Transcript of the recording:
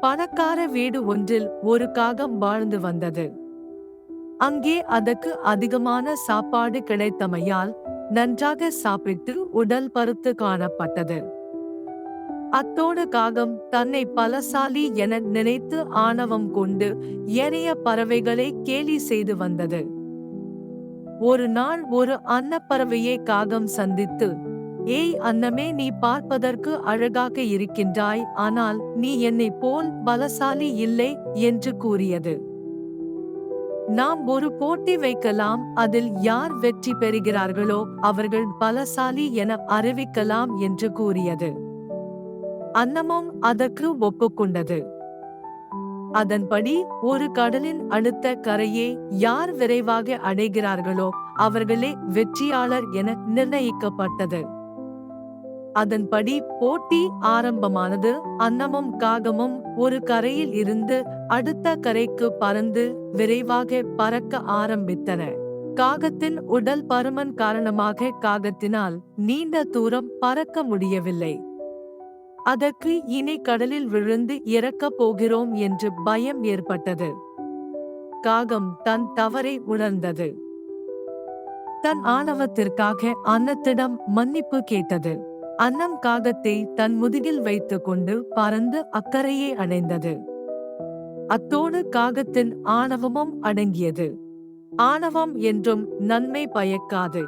பணக்கார வீடு ஒன்றில் ஒரு காகம் வாழ்ந்து வந்தது. அங்கே அதற்கு அதிகமான சாப்பாடு கிடைத்தமையால் நன்றாக சாப்பிட்டு உடல் பருத்து காணப்பட்டது. அத்தோடு காகம் தன்னை பலசாலி என நினைத்து ஆணவம் கொண்டு ஏனைய பறவைகளை கேலி செய்து வந்தது. ஒரு நாள் ஒரு அன்னப்பறவையை காகம் சந்தித்து ஏய் அன்னமே நீ பார்ப்பதற்கு அழகாக இருக்கின்றாய் ஆனால் நீ என்னைப் போல் பலசாலி இல்லை என்று கூறியது. நாம் ஒரு போட்டி வைக்கலாம் அதில் யார் வெற்றி பெறுகிறார்களோ அவர்கள் பலசாலி என அறிவிக்கலாம் என்று கூறியது. அன்னமும் அதற்கு ஒப்புக்கொண்டது. அதன்படி ஒரு கடலின் அடுத்த கரையை யார் விரைவாக அடைகிறார்களோ அவர்களே வெற்றியாளர் என நிர்ணயிக்கப்பட்டது. அதன்படி போட்டி ஆரம்பமானது அன்னமும் காகமும் ஒரு கரையில் இருந்து அடுத்த கரைக்கு பறந்து விரைவாக பறக்க ஆரம்பித்தன. காகத்தின் உடல் பருமன் காரணமாக காகத்தினால் நீண்ட தூரம் பறக்க முடியவில்லை. அதற்கு இனி கடலில் விழுந்து இறக்கப் போகிறோம் என்று பயம் ஏற்பட்டது. காகம் தன் தவறை உணர்ந்தது. தன் ஆணவத்திற்காக அன்னத்திடம் மன்னிப்பு கேட்டது. அன்னம் காகத்தை தன் முதுகில் வைத்துக் கொண்டு பறந்து அக்கறையை அடைந்தது அத்தோடு காகத்தின் ஆணவமும் அடங்கியது. ஆணவம் என்றும் நன்மை பயக்காது.